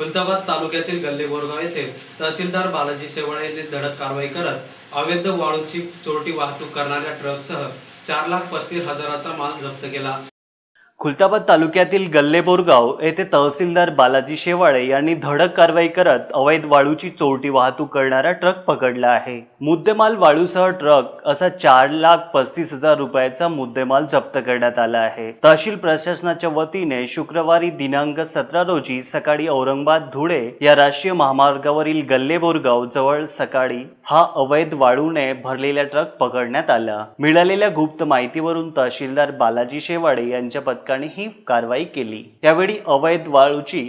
खुलताबाद तालुक्यातील गल्लेबोरगाव येथे तहसीलदार बालाजी शेवाळे यांनी धडक कारवाई करत अवैध वाळूची चोरटी वाहतूक करणाऱ्या ट्रकसह चार लाख पस्तीस हजाराचा माल जप्त केला. खुलताबाद तालुक्यातील गल्लेबोरगाव येथे तहसीलदार बालाजी शेवाळे यांनी धडक कारवाई करत अवैध वाळूची चोरटी वाहतूक करणारा ट्रक पकडला आहे. मुद्देमाल वाळूसह ट्रक असा चार लाख पस्तीस हजार रुपयाचा मुद्देमाल जप्त करण्यात आला आहे. तहसील प्रशासनाच्या वतीने शुक्रवारी दिनांक सतरा रोजी सकाळी औरंगाबाद धुळे या राष्ट्रीय महामार्गावरील गल्लेबोरगाव जवळ सकाळी हा अवैध वाळूने भरलेला ट्रक पकडण्यात आला. मिळालेल्या गुप्त माहितीवरून तहसीलदार बालाजी शेवाळे यांच्या ठिकाणी ही कारवाई केली. त्यावेळी अवैध वाळूची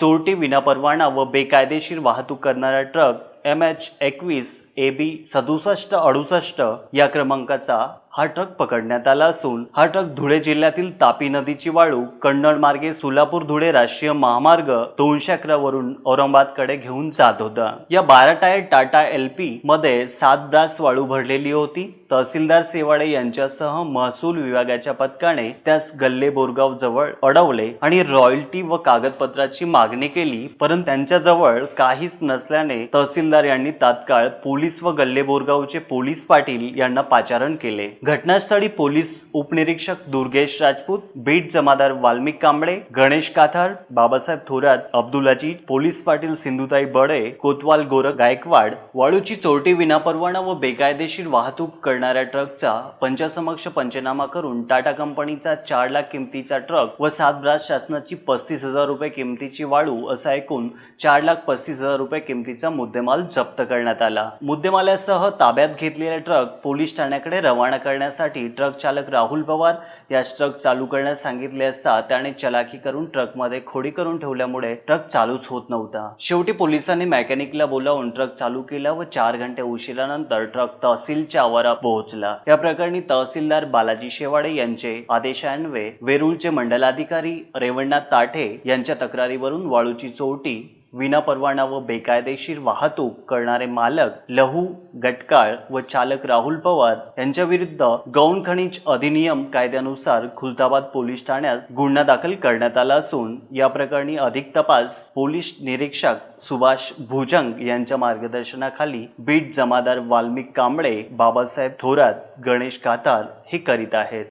चोरटी विनापरवाना व बेकायदेशीर वाहतूक करणारा ट्रक एम एच एकवीस ए बी सदुसष्ट अडुसष्ट या क्रमांकाचा हा ट्रक पकडण्यात आला असून हा ट्रक धुळे जिल्ह्यातील तापी नदीची वाळू कन्नड मार्गे सोलापूर धुळे राष्ट्रीय महामार्ग दोनशे अकरा वरून औरंगाबादकडे घेऊन जात होता. या बारा टायर टाटा एल पी मध्ये सात ब्रास वाळू भरलेली होती. तहसीलदार सेवाडे यांच्यासह महसूल विभागाच्या पथकाने त्यास गल्ले बोरगाव जवळ अडवले आणि रॉयल्टी व कागदपत्राची मागणी केली. परंतु त्यांच्याजवळ काहीच नसल्याने तहसीलदार यांनी तात्काळ पोलीस व गल्ले बोरगावचे पोलीस पाटील यांना पाचारण केले. घटनास्थळी पोलीस उपनिरीक्षक दुर्गेश राजपूत बीट जमादार वाल्मिक कांबळे गणेश काथार बाबासाहेब थोरात अब्दुल अजीज पोलीस पाटील सिंधुताई बडे कोतवाल गोरख गायकवाड वाळूची चोरटी विनापरवाना व बेकायदेशीर वाहतूक करणाऱ्या ट्रकचा पंचासमक्ष पंचनामा करून टाटा कंपनीचा चार लाख किमतीचा ट्रक व सात ब्रास शासनाची पस्तीस हजार रुपये किमतीची वाळू असा एकूण चार लाख पस्तीस हजार रुपये किमतीचा मुद्देमाल जप्त करण्यात आला. मुद्देमालासह ताब्यात घेतलेला ट्रक पोलीस ठाण्याकडे रवाना करण्यासाठी ट्रक चालक राहुल पवार यास ट्रक चालू करण्यास सांगितले असता त्याने चलाखी करून ट्रकमध्ये खोडी करून ठेवल्यामुळे ट्रक चालूच होत नव्हता. शेवटी पोलिसांनी मेकॅनिकला बोलावून ट्रक चालू केला व चार घंटे उशिरानंतर ट्रक तहसीलच्या आवारात पोहोचला. या प्रकरणी तहसीलदार बालाजी शेवाडे यांचे आदेशान्वये वेरूळचे मंडलाधिकारी रेवणनाथ ताठे यांच्या तक्रारीवरून वाळूची चोरटी विनापरवाना व बेकायदेशीर वाहतूक करणारे मालक लहू गटकाळ व चालक राहुल पवार यांच्या विरुद्ध गौण खनिज अधिनियम कायद्यानुसार खुलताबाद पोलीस ठाण्यात गुन्हा दाखल करण्यात आला असून या प्रकरणी अधिक तपास पोलीस निरीक्षक सुभाष भुजंग यांच्या मार्गदर्शनाखाली बीट जमादार वाल्मिक कांबळे बाबासाहेब थोरात गणेश कातार हे करीत आहेत.